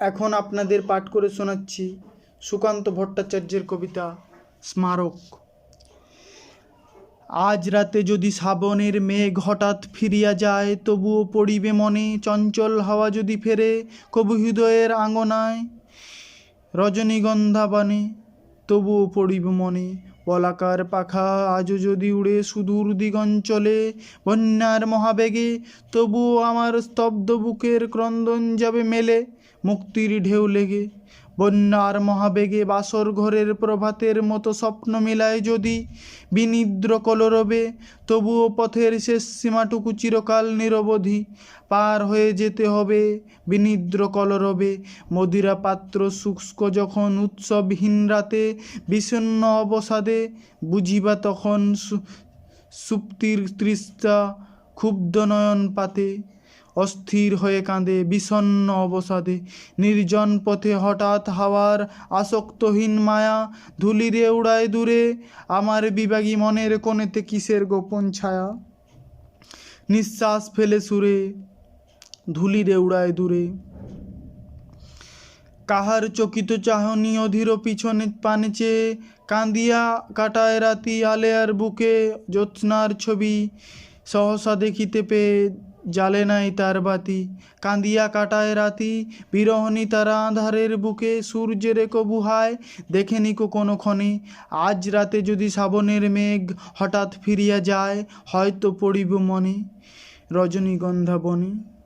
এখন আপনাদের পাঠ করে শোনাচ্ছি সুকান্ত ভট্টাচার্যের কবিতা স্মারক। আজ রাতে যদি শ্রাবণের মেঘ হঠাৎ ফিরিয়া যায়, তবুও পড়িবে মনে চঞ্চল হাওয়া যদি ফেরে কবু হৃদয়ের আঙনায়। রজনীগন্ধা বানে তবুও পড়িব মনে পলাকার পাখা আজও যদি উড়ে সুদূর দিগঞ্চলে, বন্যার মহাবেগে, তবুও আমার স্তব্ধ বুকের ক্রন্দন যাবে মেলে, মুক্তির ঢেউ লেগে। বন্যার মহাবেগে বাসর ঘরের প্রভাতের মতো স্বপ্ন মিলায় যদি বিনিদ্র কলরবে, তবুও পথের শেষ সীমাটুকু চিরকাল নিরবধি পার হয়ে যেতে হবে বিনিদ্র কলরবে। মদিরা পাত্র শুষ্ক যখন উৎসবহীন রাতে বিষণ্ণ অবসাদে, বুঝিবা তখন সুপ্তির তৃষ্ণা ক্ষুব্ধ নয়ন পাতে। অস্থির হয়ে কাঁদে, বিষণ্ণ অবসাদে। নির্জন পথে হঠাৎ হাওয়ার আসক্তহীন মায়া ধুলিরে উড়ায় দূরে। আমার বিভাগী মনের কোণেতে কিসের গোপন ছায়া? নিঃশ্বাস ফেলে সুরে, ধুলিরে উড়ায় দূরে। কাহার চকিত চাহনি অধীর পিছনে পানে চেয়ে কাঁদিয়া কাটায় রাতি আলেয়ার বুকে জ্যোৎস্নার ছবি, সহসা দেখিতে পেয়ে জালে নাই তার বাতি কাঁদিয়া কাটায় রাতি, বিরহণী তারা আধারের বুকে, সূর্যের কবু হায় দেখেনি কোনো ক্ষণে। আজ রাতে যদি শ্রাবণের মেঘ হঠাৎ ফিরিয়া যায়, হয়তো পড়িব মনে রজনীগন্ধা বনে।